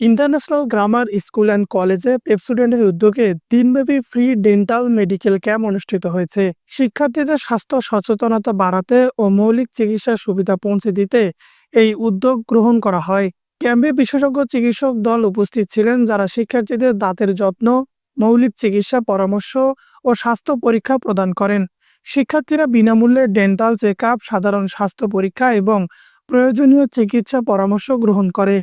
International grammar school and কলেজে স্টুডেন্টের উদ্যোগে দিনব্যাপী ফ্রি ডেন্টাল মেডিকেল ক্যাম্প অনুষ্ঠিত হয়েছে। শিক্ষার্থীদের স্বাস্থ্য সচেতনতা বাড়াতে ও মৌলিক চিকিৎসার সুবিধা পৌঁছে দিতে এই উদ্যোগ গ্রহণ করা হয়। ক্যাম্পে বিশেষজ্ঞ চিকিৎসক দল উপস্থিত ছিলেন, যারা শিক্ষার্থীদের দাঁতের যত্ন, মৌলিক চিকিৎসা পরামর্শ ও স্বাস্থ্য পরীক্ষা প্রদান করেন। শিক্ষার্থীরা বিনামূল্যে ডেন্টাল চেক সাধারণ স্বাস্থ্য পরীক্ষা এবং প্রয়োজনীয় চিকিৎসা পরামর্শ গ্রহণ করে।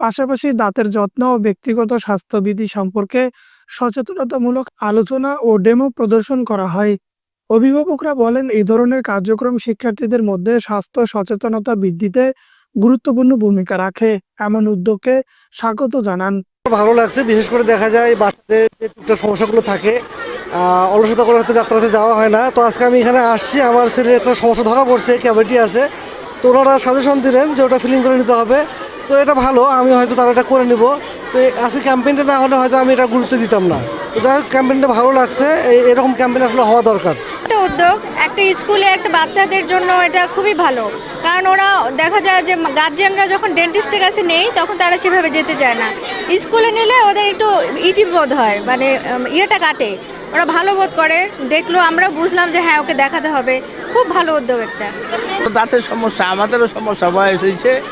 পাশাপাশি দাঁতের যত্ন ও ব্যক্তিগত স্বাস্থ্যবিধি সম্পর্কে সচেতনতামূলক আলোচনা ও ডেমো প্রদর্শন করা হয়। অভিভাবকরা বলেন, এই ধরনের কার্যক্রম শিক্ষার্থীদের মধ্যে স্বাস্থ্য সচেতনতা বৃদ্ধিতে গুরুত্বপূর্ণ ভূমিকা রাখে, এমন উদ্যোগকে স্বাগত জানান। ভালো লাগছে, বিশেষ করে দেখা যায় বাচ্চাদের যে টুকটাক সমস্যাগুলো থাকে অলসতা করে হয়তো ডাক্তার কাছে যাওয়া হয় না। তো আজকে আমি এখানে আসছি, আমার ছেলের একটা সমস্যা ধরা পড়ছে ক্যাভিটি আছে। তো ওনারা সাজেশন দিলেন যে ওটা ফিলিং করে নিতে হবে। তো এটা ভালো আমি হয়তো তারা এটা করে নিব। তো আজকে ক্যাম্পেইনটা না হলে হয়তো আমি এটা গুরুত্ব দিতাম না। তো যাই হোক ক্যাম্পেইনটা ভালো লাগছে এই- এরকম ক্যাম্পেইন আসলে হওয়া দরকার। একটা উদ্যোগ একটা স্কুলে একটা বাচ্চাদের জন্য এটা খুবই ভালো। কারণ ওরা দেখা যায় যে গার্জিয়ানরা যখন ডেন্টিস্টের কাছে নেই তখন তারা সেভাবে যেতে চায় না। স্কুলে নিলে ওদের একটু ইজি বোধ হয় মানে ইয়েটা কাটে। ওরা ভালো বোধ করে দেখল আমরা বুঝলাম যে হ্যাঁ ওকে দেখাতে হবে। খুব ভালো উদ্যোগ একটা। দাঁতের সমস্যা আমাদেরও সমস্যা বয়স হয়েছে।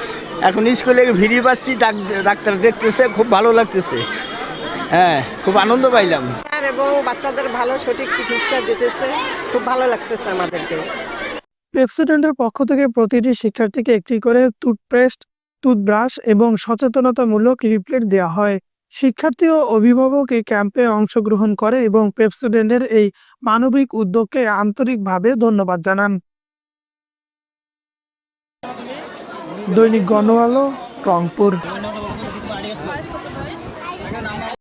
এখন স্কুলে ভিড়ি পাচ্ছি ডাক- ডাক্তার দেখতেছে খুব ভালো লাগতেছে। হ্যাঁ খুব আনন্দ পাইলাম। এবং বাচ্চাদের ভালো সঠিক চিকিৎসা দিতেছে খুব ভালো লাগতেছে আমাদেরকে। প্রেসিডেন্টের পক্ষ থেকে প্রতিটি শিক্ষার্থীকে একটি করে টুথপেস্ট টুথব্রাশ এবং সচেতনতামূলক লিফলেট দেওয়া হয়। শিক্ষার্থী ও অভিভাবক এই ক্যাম্পে অংশগ্রহণ করে এবং প্রেসিডেন্টের এই মানবিক উদ্যোগকে আন্তরিকভাবে ধন্যবাদ জানান। দৈনিক গণআলো রংপুর।